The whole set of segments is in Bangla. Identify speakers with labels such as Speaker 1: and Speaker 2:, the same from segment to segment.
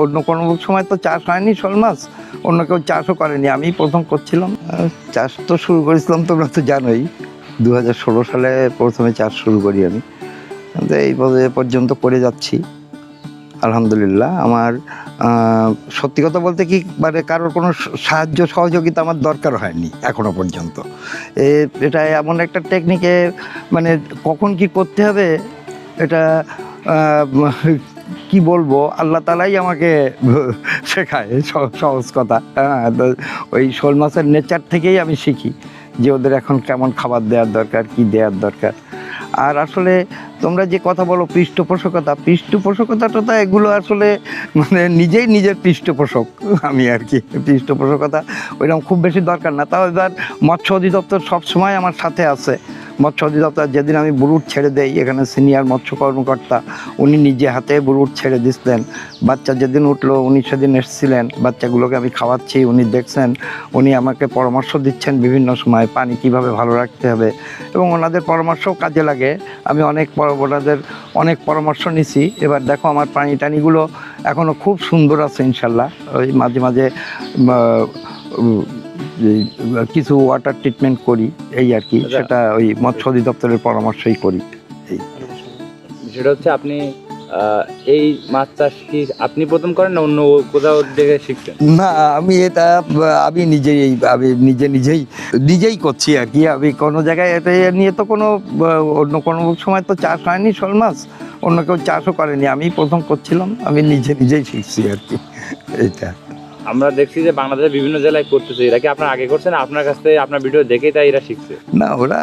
Speaker 1: অন্য কোনো সময় তো চাষ হয়নি শোল মাছ, অন্য কেউ চাষও করেনি। আমি প্রথম করছিলাম। চাষ তো শুরু করেছিলাম, তোমরা তো জানোই। দু হাজার ষোলো সালে প্রথমে চাষ শুরু করি আমি। এই পর্যন্ত করে যাচ্ছি। আলহামদুলিল্লাহ, আমার সত্যি কথা বলতে কি মানে কারোর কোনো সাহায্য, সহযোগিতা আমার দরকার হয়নি এখনও পর্যন্ত। এ- এটা এমন একটা টেকনিকে মানে কখন কি করতে হবে, এটা কি বলব? আল্লাহ তালাই আমাকে শেখায় সহ- সহজ কথা। হ্যাঁ ওই শোল মাছের নেচার থেকেই আমি শিখি যে ওদের এখন কেমন খাবার দেওয়ার দরকার, কি দেওয়ার দরকার। আর আসলে তোমরা যে কথা বলো পৃষ্ঠপোষকতা, পৃষ্ঠপোষকতাটা তো এগুলো আসলে মানে নিজেই নিজের পৃষ্ঠপোষক আমি আর কি। পৃষ্ঠপোষকতা ওইরকম খুব বেশি দরকার না। তাও এবার মৎস্য অধিদপ্তর সবসময় আমার সাথে আছে। মৎস্য অধিদপ্তর যেদিন আমি বুরুট ছেড়ে দেই, এখানে সিনিয়র মৎস্য কর্মকর্তা, উনি নিজে হাতে বুরুট ছেড়ে দিচ্ছেন বাচ্চা যেদিন উঠল, উনি সেদিন এসেছিলেন। বাচ্চাগুলোকে আমি খাওয়াচ্ছি, উনি দেখছেন, উনি আমাকে পরামর্শ দিচ্ছেন বিভিন্ন সময়, পানি কীভাবে ভালো রাখতে হবে। এবং ওনাদের পরামর্শও কাজে লাগে। আমি অনেক ওনাদের অনেক পরামর্শ নিছি। এবার দেখো, আমার পানি টানিগুলো এখনও খুব সুন্দর আছে, ইনশাল্লাহ। ওই মাঝে মাঝে কিছু ওয়াটার ট্রিটমেন্ট করি এই আর কি
Speaker 2: আচ্ছা।
Speaker 1: সেটা ওই মৎস্য অধিদপ্তরের পরামর্শই করি
Speaker 2: সেটা হচ্ছে আপনি এই মাছ চাষ কি আপনি প্রথম করেন না অন্য কোথাও দেখে শিখছেন?
Speaker 1: না আমি এটা আমি নিজেই আমি নিজে নিজেই নিজেই করছি আর কি। আমি কোনো জায়গায় এটা নিয়ে তো কোনো অন্য কোনো সময় তো চাষ হয়নি শোল মাছ অন্য কেউ চাষও করেনি। আমি প্রথম করছিলাম আমি নিজে নিজেই শিখছি আর কি এইটা।
Speaker 2: আমরা দেখছি যে বাংলাদেশের বিভিন্ন জেলায় করতেছে। এরা কি আপনার আগে করছেন? আপনার কাছ থেকে আপনার ভিডিও দেখেই তাই এরা শিখছে?
Speaker 1: না, ওরা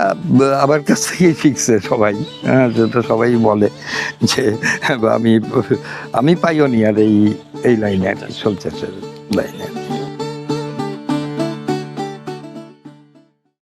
Speaker 1: আমার কাছ থেকেই শিখছে সবাই। হ্যাঁ যেটা সবাই বলে যে, আমি আমি পাইওনিয়ার এই এই লাইনে আর শোল লাইনে